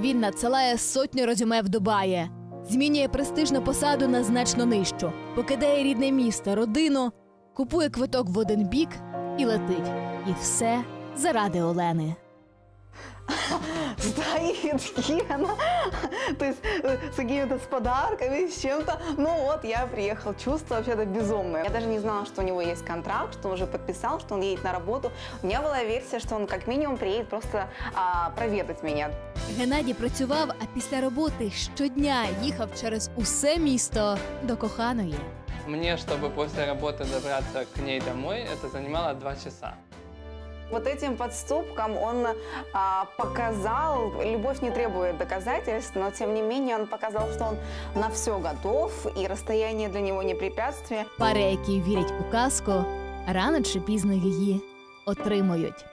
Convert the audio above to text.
Він надсилає сотню резюме в Дубаї, змінює престижну посаду на значно нижчу, покидає рідне місто, родину, купує квиток в один бік і летить. І все заради Олени. Стоит Гена, то есть э, с какими-то с подарками, с чем-то. Ну вот, я приехал. Чувство вообще-то безумное. Я даже не знала, что у него есть контракт, что он уже подписал, что он едет на работу. У меня была версия, что он как минимум приедет просто а, проведать меня. Геннадій працював, а після роботи щодня їхав через усе місто до коханої. Мне, чтобы после работы добраться к ней домой, это занимало два часа. Вот этим подступком он а, показал, любовь не требует доказательств, но тем не менее он показал, что он на все готов, и расстояние для него не препятствие. Пари, які вірять у казку, рано чи пізно її отримують.